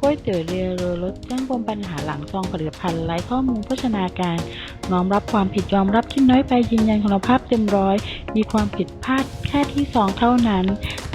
ก๋วยเตี๋ยวเรือเรือรถแจ้งปมปัญหาหลังซองผลิตภัณฑ์ไร้ข้อมูลโภชนาการน้อมรับความผิดยอมรับที่น้อยไปยืนยันคุณภาพเต็มร้อย มีความผิดพลาดแค่ที่ซองเท่านั้น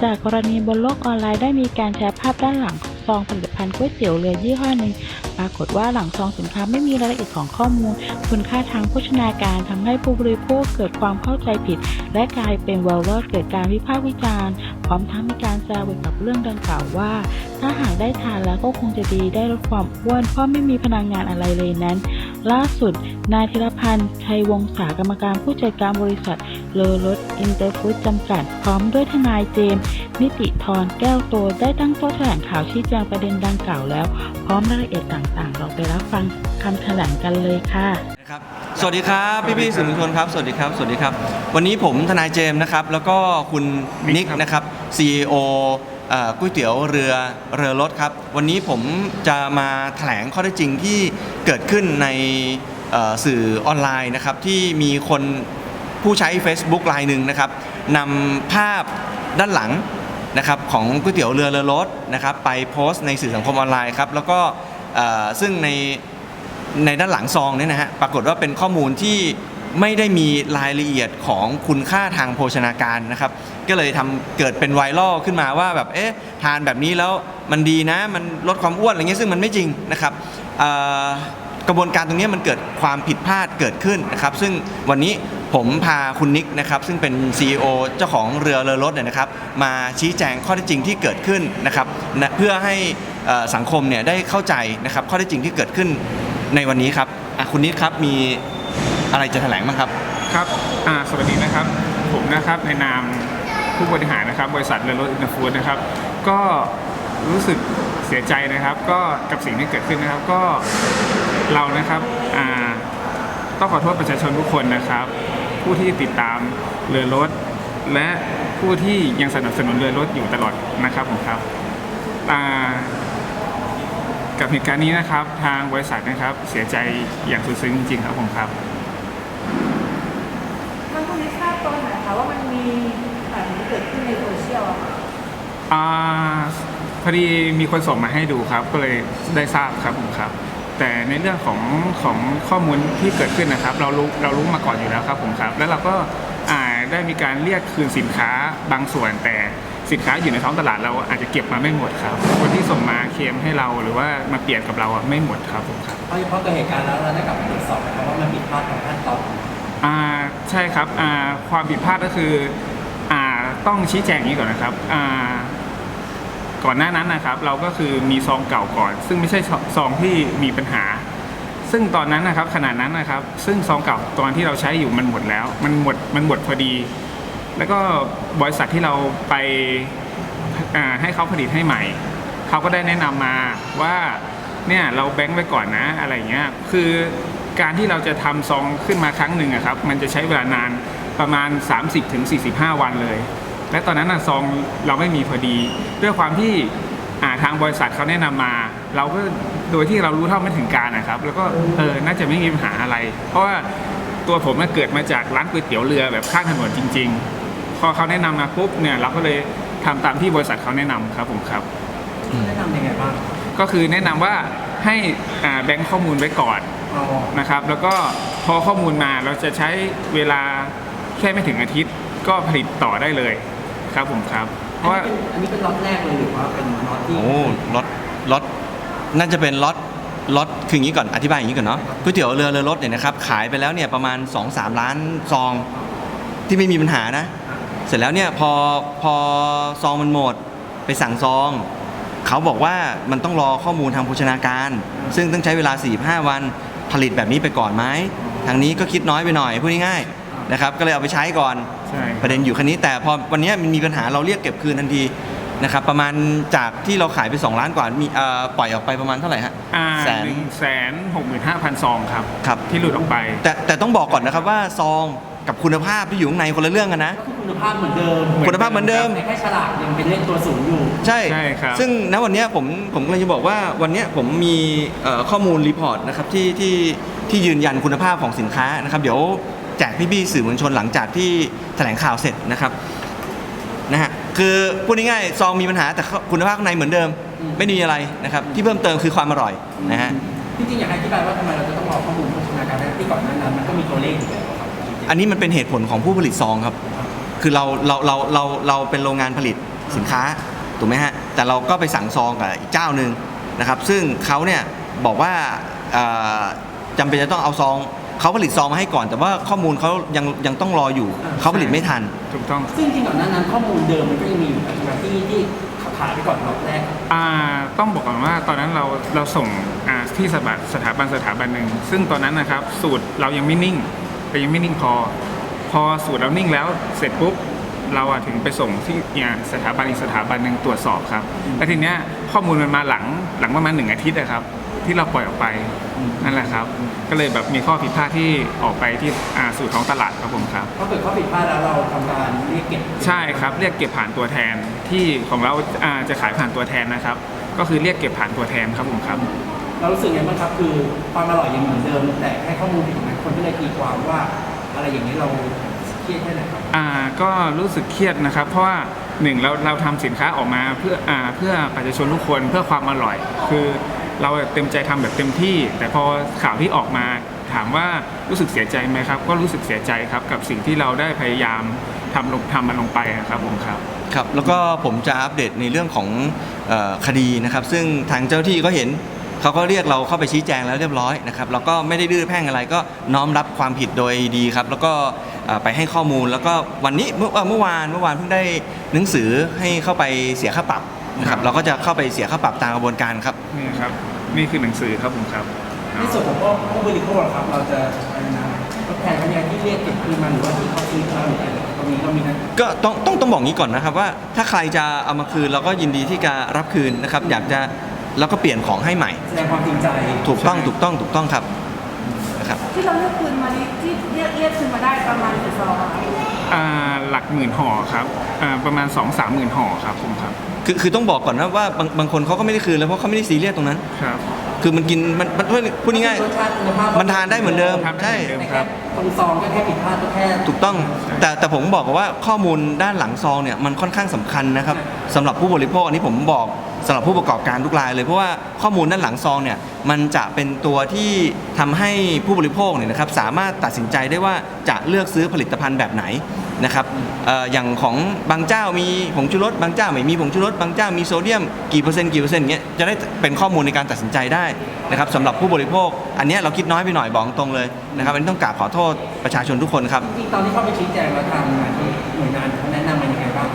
จากกรณีบนโลกออนไลน์ได้มีการแชร์ภาพด้านหลัง ซองผลิตภัณฑ์ก๋วยเตี๋ยวเรือยี่ห้อหนึ่งปรากฏว่าหลังซองสินค้าไม่มีรายละเอียดของข้อมูล คุณค่าทางโภชนาการทำให้ผู้บริโภคเกิดความเข้าใจผิด และกลายเป็นไวรัลเกิดการวิพากษ์วิจารณ์ พร้อมทั้งมีการแซวเกี่ยวกับเรื่องดังกล่าวว่า ถ้าหากได้ทานแล้วก็คงจะดีได้ลดความอ้วนเพราะไม่มีพลังงานอะไรเลยนั้น ล่าสุด นายธีรพันธ์ชัยวงศากรรมการผู้จัดการบริษัทเลอรถอินเตอร์ฟู้ดจำกัด พร้อมด้วยทนายเจมส์ นิติธรแก้วโตได้ตั้งโต๊ะแถลงข่าวชี้แจงประเด็นดังกล่าวแล้ว พร้อมรายละเอียดต่างๆ เราไปรับฟังคำแถลงกันเลยค่ะนะครับสวัสดีครับพี่พี่ๆสื่อมวลชนครับสวัสดีครับสวัสดีครับ วันนี้ผมทนายเจมส์นะครับ แล้วก็คุณนิกนะครับ CEO เอ่อก๋วยเตี๋ยวเรือเรือรถครับ วันนี้ผมจะมาแถลงข้อเท็จจริงที่เกิดขึ้นในสื่อออนไลน์นะครับที่มีคนผู้ใช้ Facebook รายหนึ่งนะครับนำภาพด้านหลัง นะครับของก๋วยเตี๋ยวเรือเรือรถนะครับไปโพสต์ในสื่อสังคมออนไลน์ครับแล้วก็ซึ่งในในด้านหลังซองเนี่ยนะฮะปรากฏว่าเป็นข้อมูลที่ไม่ได้มีรายละเอียดของคุณค่าทางโภชนาการนะครับ ก็เลยทำเกิดเป็นไวรัลขึ้นมาว่าแบบเอ๊ะทานแบบนี้แล้วมันดีนะ มันลดความอ้วนอะไรเงี้ยซึ่งมันไม่จริงนะครับกระบวนการตรงนี้มันเกิดความผิดพลาดเกิดขึ้นนะครับ ซึ่งวันนี้ ผมพาคุณนิกนะครับซึ่งเป็น CEO เจ้าของเรือเรือรถเนี่ยนะครับมาชี้แจงข้อเท็จจริงที่เกิดขึ้นนะครับนะเพื่อให้เอ่อสังคมเนี่ยได้เข้าใจนะครับข้อเท็จจริงที่เกิดขึ้นในวันนี้ครับอะคุณนิดครับมีอะไรจะแถลงบ้างครับ ครับอ่าสวัสดีนะครับ ผมนะครับในนามผู้บริหารนะครับ บริษัทเรือรถอินเตอร์ฟูดนะครับ ก็รู้สึกเสียใจนะครับ ก็กับสิ่งที่เกิดขึ้นนะครับ ก็เรานะครับอ่าต้องขอโทษประชาชนทุกคนนะครับ ผู้ที่ติดตามเรือรถ และผู้ที่ยังสนับสนุนเรือรถอยู่ตลอดนะครับผมครับอ่ากับเหตุการณ์นี้นะครับ ทางบริษัทนะครับเสียใจอย่างสุดซึ้งจริง ๆ ครับผมครับทางคุณนิทราบตอนไหนคะว่ามันมีแบบนี้เกิดขึ้นในโซเชียลอะค่ะอ่าพอดีมีคนส่งมาให้ดูครับ ก็เลยได้ทราบครับผมครับ แต่ในเรื่องของของข้อมูลที่เกิดขึ้นนะครับ เรารู้เรารู้มาก่อนอยู่แล้วครับผมครับ แล้วเราก็อ่าได้มีการเรียกคืนสินค้าบางส่วน แต่สินค้าอยู่ในท้องตลาดเราอาจจะเก็บมาไม่หมดครับ คนที่ส่งมาเคลมให้เราหรือว่ามาเปลี่ยนกับเราอะไม่หมดครับผมครับเพราะเพราะเกิดเหตุการณ์แล้วเราได้กลับมาตรวจสอบนะครับว่ามันผิดพลาดทางขั้นตอนอ่าใช่ครับอ่าความผิดพลาดก็คืออ่าต้องชี้แจงอย่างนี้ก่อนนะครับอ่า ก่อนหน้านั้นนะครับ เราก็คือมีซองเก่าก่อน ซึ่งไม่ใช่ซองที่มีปัญหา ซึ่งตอนนั้นนะครับขนาดนั้นนะครับ ซึ่งซองเก่าตอนที่เราใช้อยู่มันหมดแล้ว มันหมดมันหมดพอดี แล้วก็บริษัทที่เราไปให้เขาผลิตให้ใหม่เขาก็ได้แนะนำมาว่าเนี่ยเราแบงค์ไว้ก่อนนะอะไรเงี้ยคือการที่เราจะทำซองขึ้นมาครั้งหนึ่งอะครับ มันจะใช้เวลานานประมาณ 30-45 วันเลย และตอนนั้นน่ะซองเราไม่มีพอดี ด้วยความที่อ่าทางบริษัทเขาแนะนำมา เราก็โดยที่เรารู้เท่าไม่ถึงการนะครับ แล้วก็เออน่าจะไม่มีปัญหาอะไร เพราะว่าตัวผมน่ะเกิดมาจากร้านก๋วยเตี๋ยวเรือแบบข้างถนนจริง ๆ พอเขาแนะนำมาปุ๊บเนี่ยเราก็เลยทำตามที่บริษัทเขาแนะนำครับผมครับ แนะนำยังไงบ้างก็คือแนะนำว่าให้อ่าแบงค์ข้อมูลไว้ก่อน อ๋อนะครับแล้วก็พอข้อมูลมาเราจะใช้เวลาแค่ไม่ถึงอาทิตย์ก็ผลิตต่อได้เลย ครับผมครับ เพราะว่าอันนี้เป็นล็อตแรกเลยหรือว่าเป็นล็อตที่โอ้รถรถน่าจะเป็นรถรถคืออย่างนี้ก่อนอธิบายอย่างนี้ก่อนเนาะก๋วยเตี๋ยวเรือเรือรถเนี่ยนะครับขายไปแล้วเนี่ยประมาณ 2-3 ล้านซองที่ไม่มีปัญหานะ เสร็จแล้วเนี่ยพอพอซองมันหมดไปสั่งซอง เขาบอกว่ามันต้องรอข้อมูลทางโภชนาการ ซึ่งต้องใช้เวลา 4-5 วันผลิตแบบนี้ไปก่อนไหมทางนี้ก็คิดน้อยไปหน่อยพูดง่ายๆนะครับก็เลยเอาไปใช้ก่อนใช่ ประเด็นอยู่แคันนี้แต่พอวันนี้มันมีปัญหาเราเรียกเก็บคืนทันทีนะครับประมาณจากที่เราขายไป 2 ล้านกว่ามีเอ่อปล่อยออกไปประมาณเท่าไหร่ฮะอ่าแสนหนึ่งแสนหกหมื่นห้าพันซองครับครับที่หลุดออกไป แต่แต่ต้องบอกก่อนนะครับว่าซองกับคุณภาพที่อยู่ข้างในคนละเรื่องกันนะ ก็คือคุณภาพเหมือนเดิมคุณภาพเหมือนเดิมแต่แค่ฉลากยังเป็นเลขตัวศูนย์อยู่ ใช่ใช่ครับ ซึ่งณวันเนี้ยผมผมกำลังจะบอกว่าวันเนี้ยผมมีเอ่อข้อมูลรีพอร์ตนะครับที่ที่ที่ยืนยันคุณภาพของสินค้านะครับเดี๋ยว แจกพี่ๆสื่อมวลชนหลังจากที่แถลงข่าวเสร็จนะครับนะฮะคือพูดง่ายๆซองมีปัญหาแต่คุณภาพข้างในเหมือนเดิม ไม่มีอะไรนะครับที่เพิ่มเติมคือความอร่อยนะฮะจริงๆอยากให้อธิบายว่าทำไมเราจะต้องรอข้อมูลโภชนาการได้ที่ก่อนหน้านั้นมันก็มีตัวเลขอยู่แล้วครับอันนี้มันเป็นเหตุผลของผู้ผลิตซองครับ คือเราเราเราเราเราเป็นโรงงานผลิตสินค้าถูกไหมฮะแต่เราก็ไปสั่งซองกับอีกเจ้าหนึ่งนะครับ ซึ่งเขาเนี่ยบอกว่าเอ่อจำเป็นจะต้องเอาซอง เขาผลิตซองมาให้ก่อน แต่ว่าข้อมูลเขายังยังต้องรออยู่ เขาผลิตไม่ทัน ถูกต้อง ซึ่งจริงๆก่อนหน้านั้นข้อมูลเดิมมันก็ยังมีอยู่ใช่ไหมที่ที่เขาขายไปก่อนรอบแรก อ่าต้องบอกก่อนว่าตอนนั้นเราเราส่งอ่าที่สถาบันสถาบันสถาบันหนึ่งซึ่งตอนนั้นนะครับ สูตรเรายังไม่นิ่งแต่ยังไม่นิ่งพอ พอสูตรเรานิ่งแล้วเสร็จปุ๊บเราอะถึงไปส่งที่เนี่ยสถาบันอีกสถาบันหนึ่งตรวจสอบครับแล้วทีเนี้ยข้อมูลมันมาหลังหลังประมาณหนึ่งอาทิตย์นะครับ ที่เราปล่อยออกไปนั่นแหละครับ ก็เลยแบบมีข้อผิดพลาดที่ออกไปที่อ่าสู่ท้องตลาดครับผมครับ ถ้าเกิดข้อผิดพลาดแล้วเราทำการเรียกเก็บใช่ครับเรียกเก็บผ่านตัวแทนที่ของเราอ่าจะขายผ่านตัวแทนนะครับ ก็คือเรียกเก็บผ่านตัวแทนครับผมครับ เรารู้สึกไงบ้างครับคือความอร่อยยังเหมือนเดิม แต่แค่ข้อมูลผิดนะคนก็เลยตีความว่าอะไรอย่างนี้เราเครียดแค่ไหนครับอ่าก็รู้สึกเครียดนะครับ เพราะว่าหนึ่งเราเราทำสินค้าออกมาเพื่ออ่าเพื่อประชาชนทุกคนเพื่อความอร่อย คือ เราเต็มใจทำแบบเต็มที่ แต่พอข่าวที่ออกมาถามว่ารู้สึกเสียใจไหมครับ ก็รู้สึกเสียใจครับกับสิ่งที่เราได้พยายามทำลงทำมันลงไปนะครับผมครับครับแล้วก็ผมจะอัปเดตในเรื่องของออคดีนะครับ ซึ่งทางเจ้าที่ก็เห็นเขาก็เรียกเราเข้าไปชี้แจงแล้วเรียบร้อยนะครับแล้วก็ไม่ได้ดื้อแพ่งอะไรก็น้อมรับความผิดโดยดีครับแล้วก็ไปให้ข้อมูลแล้วก็วันนี้เมื่อเอ่อเมื่อวานเมื่อวานเพิ่งได้หนังสือให้เข้าไปเสียค่าปรับ นะครับเราก็จะเข้าไปเสียค่าปรับตามกระบวนการครับ นี่ครับ นี่คือหนังสือครับผมครับในส่วนของผู้บริโภคล่ะครับเราจะอะไรนะทดแทนเขาเนี่ยที่เรียกเก็บคืนมาหรือว่าที่เขาซื้อเราหรืออะไรตรงนี้เรามีนะก็ต้องต้องต้องบอกงี้ก่อนนะครับว่าถ้าใครจะเอามาคืนเราก็ยินดีที่จะรับคืนนะครับ อยากจะแล้วก็เปลี่ยนของให้ใหม่ แสดงความจริงใจถูกต้องถูกต้องถูกต้องครับนะครับที่เราเรียกคืนมานี่ที่เรียกเรียกคืนมาได้ประมาณกี่ซอง อะคะอ่าหลักหมื่นห่อครับอ่าประมาณ2องสามหมื่นห่อครับผมครับคือคือต้องบอกก่อนนะว่าบางบางคนเขาก็ไม่ได้คืนแล้วเพราะเขาไม่ได้ซีเรียสตรงนั้น ครับ คือมันกินมันมันพูดง่ายรสชาติคุณภาพๆมันทานได้เหมือนเดิม ทานได้ใช่ เหมือนเดิมแต่แค่ตรงซองก็แค่ผิดพลาดก็แค่ ถูกต้อง แต่แต่ผมบอกว่าข้อมูลด้านหลังซองเนี่ยมันค่อนข้างสำคัญนะครับสำหรับผู้บริโภคอันนี้ผมบอก สำหรับผู้ประกอบการทุกรายเลย เพราะว่าข้อมูลด้านหลังซองเนี่ยมันจะเป็นตัวที่ทำให้ผู้บริโภคเนี่ยนะครับสามารถตัดสินใจได้ว่าจะเลือกซื้อผลิตภัณฑ์แบบไหนนะครับเอออย่างของบางเจ้ามีผงชูรสบางเจ้าไม่มีผงชูรสบางเจ้ามีโซเดียมกี่เปอร์เซ็นต์กี่เปอร์เซ็นต์เงี้ยจะได้เป็นข้อมูลในการตัดสินใจได้นะครับสำหรับผู้บริโภค อันเนี้ยเราคิดน้อยไปหน่อยบอกตรงเลยนะครับอันนี้ต้องกราบขอโทษประชาชนทุกคนครับ จริงๆตอนที่เข้าไปชี้แจงแล้วทางหน่วยที่หน่วยงานเขาแนะนำมายังไงบ้าง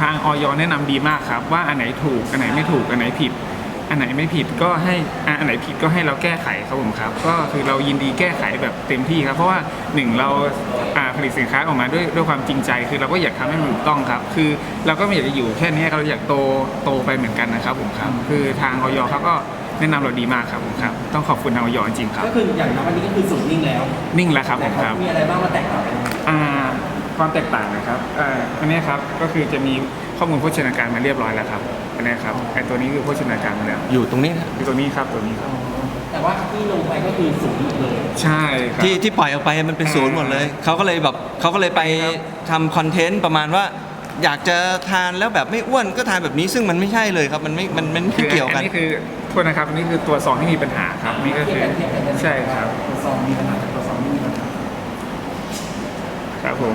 ทางออยแนะนำดีมากครับ ว่าอันไหนถูกอันไหนไม่ถูกอันไหนผิด อันไหนไม่ผิดก็ให้อ่าอันไหนผิดก็ให้เราแก้ไขครับผมครับ ก็คือเรายินดีแก้ไขแบบเต็มที่ครับ เพราะว่าหนึ่งเราอ่าผลิตสินค้าออกมาด้วยด้วยความจริงใจ คือเราก็อยากทำให้มันถูกต้องครับ คือเราก็ไม่อยากจะอยู่แค่นี้เราอยากโตโตไปเหมือนกันนะครับผมครับ คือทางออยเขาก็แนะนำเราดีมากครับผมครับ ต้องขอบคุณทางออยจริงๆครับ ก็คืออย่างนั้นวันนี้ก็คือสูตรนิ่งแล้ว นิ่งแล้วครับผแต่มเขาครับ มีอะไรบ้างมาแตกต่างกันอ่า ความแตกต่างนะครับอ่าอันนี้ครับก็คือจะมีข้อมูลโภชนาการมาเรียบร้อยแล้วครับอันนี้ครับไอตัวนี้คือโภชนาการมาแล้วอยู่ตรงนี้คือตัวนี้ครับตัวนี้ครับแต่ว่าที่ลงไปก็คือสูงหมดเลย ใช่ครับ ที่ที่ปล่อยออกไปมันเป็นศูนย์หมดเลย เขาก็เลยแบบเขาก็เลยไปทำคอนเทนต์ประมาณว่า อยากจะทานแล้วแบบไม่อ้วนก็ทานแบบนี้ซึ่งมันไม่ใช่เลยครับ มันไม่มันมันคืไม่อเกี่ยวกันอันนี้คือโทษนะครับอันนี้คือตัวซองที่มีปัญหาครับนี่ก็คือเทียบกันเทียบกันใช่ครับตัวซองมีปัญหากับตัวซองไม่มีปัญหาครับผม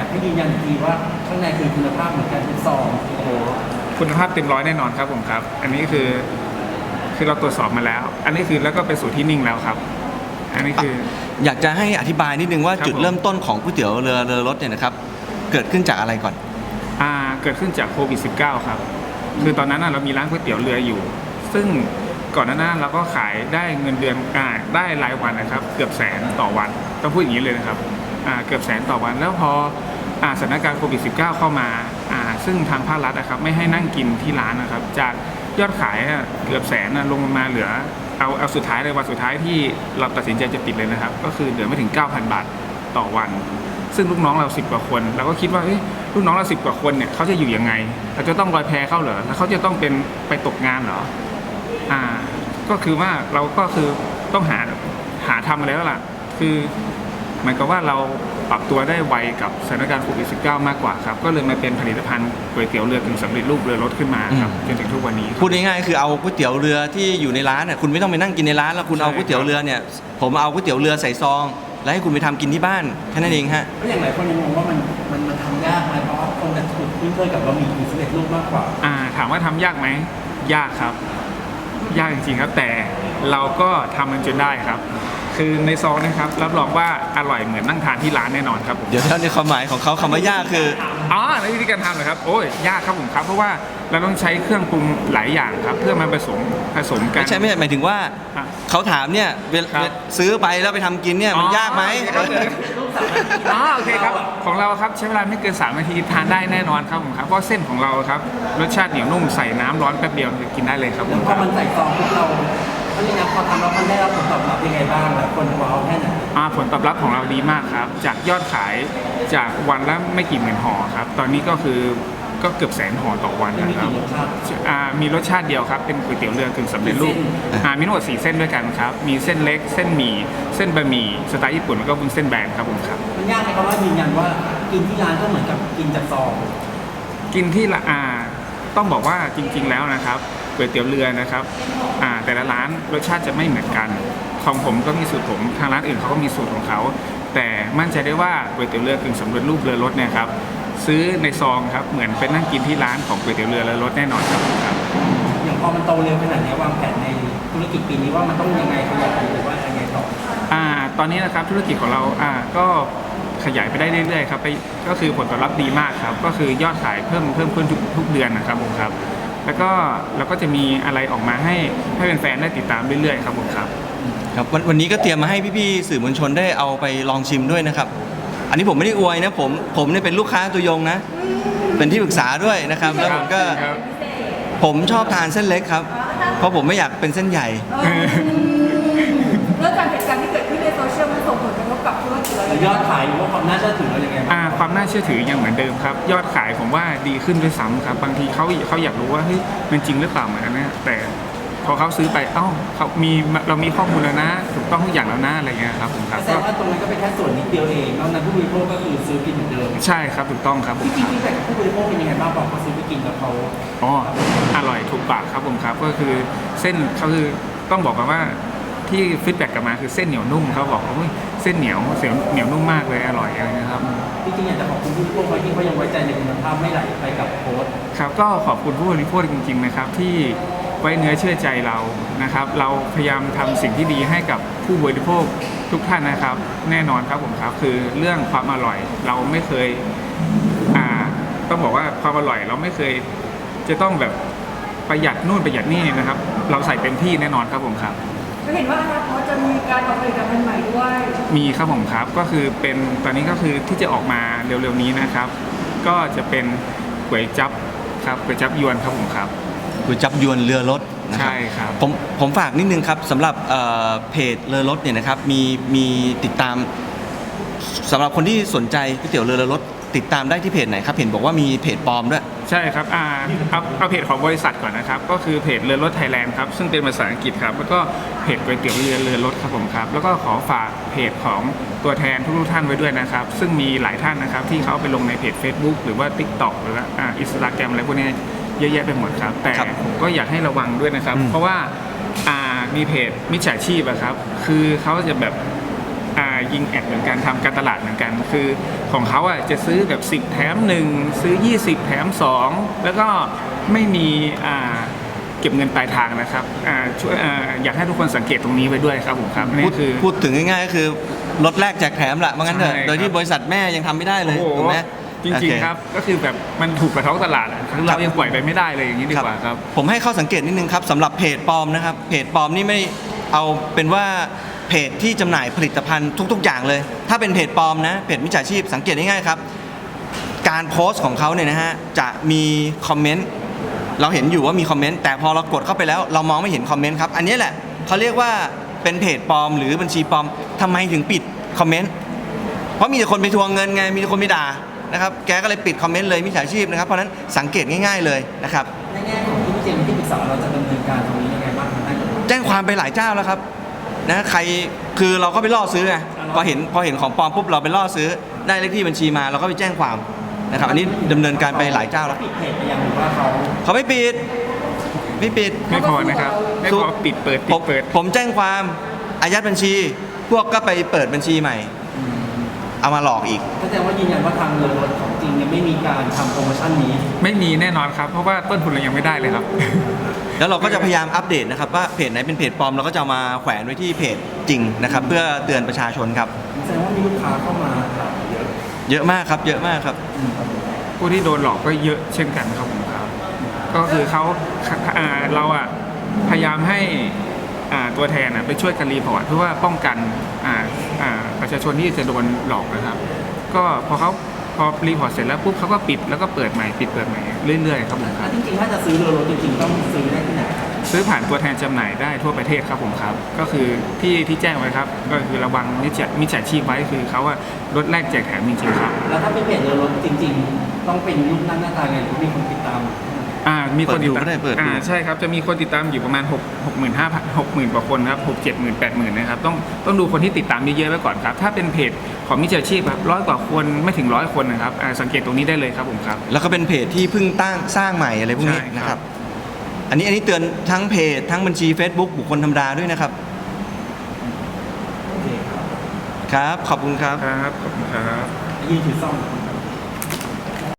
อยากให้ยืนยันอีกทีว่าข้างในคือคุณภาพเหมือนกันทุกซองโอ้โหคุณภาพเต็มร้อยแน่นอนครับผมครับ อันนี้คือคือเราตรวจสอบมาแล้ว อันนี้คือแล้วก็เป็นสูตรที่นิ่งแล้วครับ อันนี้คือ อยากจะให้อธิบายนิดนึงว่าครับจุดผม เริ่มต้นของก๋วยเตี๋ยวเรือเรือรถเนี่ยนะครับ เกิดขึ้นจากอะไรก่อน อ่าเกิดขึ้นจากโควิด -19 ครับ คือตอนนั้นน่ะเรามีร้านก๋วยเตี๋ยวเรืออยู่ ซึ่งก่อนหน้านั้นเราก็ขายได้เงินเดือนอ่าได้รายวันนะครับ เกือบแสนต่อวันต้องพูดอย่างนี้เลยนะครับอ่าเกือบแสนต่อวันแล้วพออ่า สถานการณ์โควิด -19 เข้ามาอ่าซึ่งทางภาครัฐนะครับไม่ให้นั่งกินที่ร้านนะครับ จากยอดขายเกือบแสนลงมาเหลือเอาเอาสุดท้ายเลยวันสุดท้ายที่เราตัดสินใจจะปิดเลยนะครับ ก็คือเหลือไม่ถึง 9,000 บาทต่อวัน ซึ่งลูกน้องเราสิบกว่าคนเราก็คิดว่าลูกน้องเราสิบกว่าคนเนี่ยเขาจะอยู่ยังไงเขาจะต้องลอยแพเข้าเหรอแล้วเขาจะต้องเป็นไปตกงานเหรออ่าก็คือว่าเราก็คือต้องหาหาทำอะไรแล้วล่ะ คือหมือนกับว่าเรา ปรับตัวได้ไวกับสถานการณ์โควิด -19 มากกว่าครับ ก็เลยมาเป็นผลิตภัณฑ์ก๋วยเตี๋ยวเรือกึ่งสำเร็จรูปเรือรถขึ้นมาครับจนถึงทุกวันนี้ พูดง่ายๆคือเอาก๋วยเตี๋ยวเรือที่อยู่ในร้านน่ะคุณไม่ต้องไปนั่งกินในร้านแล้วคุณใช่เอาก๋วยเตี๋ยวเรือเนี่ยผมเอาก๋วยเตี๋ยวเรือใส่ซอง แล้วให้คุณไปทำกินที่บ้านแค่นั้นเองฮะก็อย่างหลายคนยังงงว่ามันมันมันทำยากไหมเพราะว่าคนจะถูกคุ้นเคยกับบะหมี่กึ่งสำเร็จรูปมากกว่าอ่า ถามว่าทำยากไหมยากครับ ยากจริงๆครับแต่เราก็ทำมันจนได้ครับ คือในซองนะครับ รับรองว่าอร่อยเหมือนนั่งทานที่ร้านแน่นอนครับผมเดี๋ยวแล้วในความหมายของเขาคำว่ายากคือ อ๋อในวิธีการทำเหรอครับ โอ้ยยากครับผมครับ เพราะว่าเราต้องใช้เครื่องปรุงหลายอย่างครับ เพื่อมาผสมผสมกัน ไม่ใช่ไม่ใช่หมายถึงว่าอะเขาถามเนี่ยเวลครับ ซื้อไปแล้วไปทำกินเนี่ยมันยากไหมอ๋อโอเคครับ ของเราครับใช้เวลาไม่เกิน3นาทีทานได้แน่นอนครับผมครับ เพราะเส้นของเราครับรสชาติเหนียวนุ่มใส่น้ำร้อนแป๊บเดียวกินได้เลยครับผแล้วมพคอรับมันใส่ซองปุ๊บเรา ยังไงบ้างแล้วคนว้าวแค่ไหนอ่าผลตอบรับของเราดีมากครับ จากยอดขายจากวันละไม่กี่หมื่นห่อครับ ตอนนี้ก็คือก็เกือบแสนห่อต่อวันมันมีนะครับกี่รสชาติ อ่ามีรสชาติเดียวครับ เป็นก๋วยเตี๋ยวเรือกึ่งสำเร็จรูปกี่เส้นอ่ามีทั้งหมดสี่เส้นด้วยกันครับ มีเส้นเล็ก เส้นหมี่ เส้นบะหมี่ สไตล์ญี่ปุ่นแล้วก็บุนเส้นแบนครับผมครับ มันยากไหมครับว่ายืนยันว่ากินที่ร้านก็เหมือนกับกินจากซองกินที่ละอ่าต้องบอกว่าจริงๆแล้วนะครับก๋วยเตี๋ยวเรือนะครับอ่าแต่ละร้านรสชาติจะไม่เหมือนกัน ของผมก็มีสูตรผมทางร้านอื่นเขาก็มีสูตรของเขา แต่มั่นใจได้ว่าก๋วยเตี๋ยวเรือกึ่งสำเร็จรูปเรือรถเนี่ยครับซื้อในซองครับเหมือนเป็นนั่งกินที่ร้านของก๋วยเตี๋ยวเรือเรือรถแน่นอนครับครับ อย่างพอมันโตเร็วขนาดนี้วางแผนในธุรกิจปีนี้ว่ามันต้องยังไงขยายหรือว่ายังไงต่ออ่าตอนนี้นะครับธุรกิจของเราอ่าก็ขยายไปได้เรื่อยๆครับไปก็คือผลตอบรับดีมากครับ ก็คือยอดขายเพิ่มเพิ่มขึ้นทุกทุกเดือนนะครับผมครับ แล้วก็เราก็จะมีอะไรออกมาให้ให้แฟนๆได้ติดตามเรื่อยๆครับผมครับ ครับวันวันนี้ก็เตรียมมาให้พี่ๆสื่อมวลชนได้เอาไปลองชิมด้วยนะครับ อันนี้ผมไม่ได้อวยนะผมผมเนี่ยเป็นลูกค้าตัวยงนะ เป็นที่ปรึกษาด้วยนะครับ แล้วผมก็ครับ ผมชอบทานเส้นเล็กครับ เพราะผมไม่อยากเป็นเส้นใหญ่เรื่องการเหตุการณ์ที่เกิดขึ้นในโซเชียลมันส่งผลกระทบกับธุรกิจเราแต่ยังไงยอดขายหรือว่าความน่าเชื่อถือเรายังไงบ้างอ่าความน่าเชื่อถือยังเหมือนเดิมครับ ยอดขายผมว่าดีขึ้นด้วยซ้ำครับ บางทีเขาเขาอยากรู้ว่าเฮ้ยมันจริงหรือเปล่าเหมือนกันนะแต่ พอเขาซื้อไปเอ้าเขามีเรามีข้อมูลแล้วนะ ถูกต้องทุกอย่างแล้วนะอะไรเงี้ยครับผมครับแสดก็งว่าตรงนั้นก็เป็นแค่ส่วนนิดเดียวเองนอกนั้นผู้บริโภคก็คือซื้อกินเหมือนเดิมใช่ครับถูกต้องครับผมที่จริงที่แต่กับผู้บริโภคเป็นยังไงบ้างบอกเขาซื้อไปกินแล้วเขาอ๋ออร่อยถูกปากครับผมครับ ก็คือเส้นเขาคือต้องบอกกันว่าที่ฟีดแบ็กกลับมาคือเส้นเหนียวนุ่มเขาบอกว่าเฮ้ยเส้นเหนียวเสียวเหนียวนุ่มมากเลยอร่อยอะไรนะครับที่จริงอยากจะขอบคุณผู้บริโภคไว้ที่เขายังไว้ใจในคุณภาพไม่ไหลไปกับโค้ดครับก็ขอบคุณผู้บริโภคจริง ๆนะครับที่ ไว้เนื้อเชื่อใจเรานะครับ เราพยายามทำสิ่งที่ดีให้กับผู้บริโภคทุกท่านนะครับ แน่นอนครับผมครับ คือเรื่องความอร่อยเราไม่เคยอ่าต้องบอกว่าความอร่อยเราไม่เคยจะต้องแบบประหยัดนู่นประหยัดนี่นะครับ เราใส่เต็มที่แน่นอนครับผมครับก็เห็นว่าอนาคตจะมีการออกผลิตภัณฑ์ใหม่ด้วย มีครับผมครับก็คือเป็นตอนนี้ก็คือที่จะออกมาเร็วๆนี้นะครับ ก็จะเป็นก๋วยจับครับก๋วยจับยวนครับผมครับ ก๋วยจับยวนเรือรถนะครัใช่ครับ ผมผมฝากนิดนึงครับสำหรับเอ่อเพจเรือรถเนี่ยนะครับมีมีติดตามสำหรับคนที่สนใจก๋วยเตี๋ยวเรือรถติดตามได้ที่เพจไหนครับเห็นบอกว่ามีเพจปลอมด้วย ใช่ครับอ่าเอาเอาเพจของบริษัทก่อนนะครับ ก็คือเพจเรือรถไทยแลนด์ครับ ซึ่งเป็นภาษาอังกฤษครับ แล้วก็เพจก๋วยเตี๋ยวเรือเรือรถครับผมครับ แล้วก็ขอฝากเพจของตัวแทนทุกๆท่านไว้ด้วยนะครับ ซึ่งมีหลายท่านนะครับที่เขาไปลงในเพจ Facebook หรือว่า TikTok หรือว่าอ่าอินสตาแกรมอะไรพวกนี้ เยอะแยะไปหมดครับ แต่ครับผมก็อยากให้ระวังด้วยนะครับอืมเพราะว่าอ่ามีเพจมิจฉาชีพอะครับ คือเขาจะแบบอ่ายิงแอดเหมือนกันทำการตลาดเหมือนกัน คือของเขาอะจะซื้อแบบ 10 แถม 1 ซื้อ 20 แถม 2 แล้วก็ไม่มีอ่าเก็บเงินปลายทางนะครับอ่าช่วยอ่าอยากให้ทุกคนสังเกตตรงนี้ไว้ด้วยครับผมครับพูนี่ดคือพูดถึงง่ายๆก็คือรถแรกแจกแถมละว่างั้นเถอะใช่ครับโดยที่บริษัทแม่ยังทำไม่ได้เลยโอ้โหถูกไหม จริง โอเๆครับ ก็คือแบบมันถูกกระท้องตลาดอะคือเรายังปล่อยไปไม่ได้เลยอย่างนี้ดีกว่าครับ ผมให้ข้อสังเกตนิดนึงครับสำหรับเพจปลอมนะครับ เพจปลอมนี่ไม่เอาเป็นว่าเพจที่จำหน่ายผลิตภัณฑ์ทุก ๆ อย่างเลย ถ้าเป็นเพจปลอมนะเพจมิจฉาชีพสังเกตง่ายๆครับ การโพสต์ของเขาเนี่ยนะฮะจะมีคอมเมนต์เราเห็นอยู่ว่ามีคอมเมนต์แต่พอเรากดเข้าไปแล้ว เรามองไม่เห็นคอมเมนต์ครับอันนี้แหละเขาเรียกว่าเป็นเพจปลอม หรือบัญชีปลอมทำไมถึงปิดคอมเมนต์เพราะมีแต่คนไปทวงเงินไงมีแต่คนไปด่า นะครับแกก็เลยปิดคอมเมนต์เลยมิจฉาชีพนะครับเพราะฉะนั้นสังเกตง่าย ๆเลยนะครับในแง่ของที่พี่เจมส์ที่ปรึกษาเราจะดำเนินการตรงนี้ยังไงบ้างครับท่านแจ้งความไปหลายเจ้าแล้วครับนะใครคือเราก็ไปล่อซื้อไงพอเห็นพอเห็นของปลอมปุ๊บเราไปล่อซื้อได้เลขที่บัญชีมาเราก็ไปแจ้งความนะครับอันนี้ดำเนินการไปหลายเจ้าแล้ว ปิดเพจไปยังหรือว่าเขาเขาไม่ปิดไม่ปิด ไม่พอนะครับไม่พอปิดเปิดผปิมดเปิด ผมแจ้งความอายัดบัญชี พวกก็ไปเปิดบัญชีใหม่ เอามาหลอกอีก แสดงว่ายืนยันว่าทางเรือรถของจริงเนี่ยไม่มีการทำโปรโมชั่นนี้ ไม่มีแน่นอนครับ เพราะว่าต้นทุนเรายังไม่ได้เลยครับ แล้วเราก็จะพยายามอัปเดตนะครับว่าเพจไหนเป็นเพจปลอมเราก็จะเอามาแขวนไว้ที่เพจจริงนะครับเพื่อเตือนประชาชนครับ แสดงว่ามีลูกค้าเข้ามาถามเยอะเยอะมากครับเยอะมากครับ ผู้ที่โดนหลอกก็เยอะเช่นกันครับผมครับ ก็คือเขาอ่าเราอะพยายามให้อ่าตัวแทนอะไปช่วยกันรีพอร์ตเพื่อว่าป้องกันอ่าอ่าประ ชาชนที่จะโดนหลอกนะครับ ก็พอเขาพอรีพอร์ตเสร็จแล้วปุ๊บเขาก็ปิดแล้วก็เปิดใหม่ปิดเปิดใหม่เรื่อยๆครับผมคแล้รัวบจริงๆ ถ้าจะซื้อเรือรถจริงๆ ต้องซื้อได้ที่ไหนครับซื้อผ่านตัวแทนจำหน่ายได้ทั่วประเทศครับผมครับ ก็คือที่ที่แจ้งไว้ครับ ก็คือระวังมิจฉามิจฉาชีพไว้คือเขาว่าลดแลกแจกแถมจริงๆครับ แล้วถ้าเป็นเพจเรือรถจริง ๆ ต้องเป็นรูปหน้าหน้าตาไงหรือมีคนติดตาม อ่ามีคนติดเปิดดูตามก็ได้เปิดดู อ่าใช่ครับจะมีคนติดตามอยู่ประมาณ6 6 5 0 0 0 6 0,000กว่าคนครับ6 7 0 0 0 8 0 0 0นะครับต้องต้องดูคนที่ติดตามเยอะๆไว้ก่อนครับ ถ้าเป็นเพจของมิจฉาชีพครับร้อยกว่าคนไม่ถึงร้อยคนนะครับอ่าสังเกตตรงนี้ได้เลยครับผมครับ แล้วก็เป็นเพจที่เพิ่งตั้งสร้างใหม่อะไรพวกนี้ใช่ครับ นะครับ อันนี้อันนี้เตือนทั้งเพจทั้งบัญชี Facebook บุคคลธรรมดาด้วยนะครับโอเคครับครับ ขอบคุณครับ ครับขอบคุณครับยืนถือซ่อม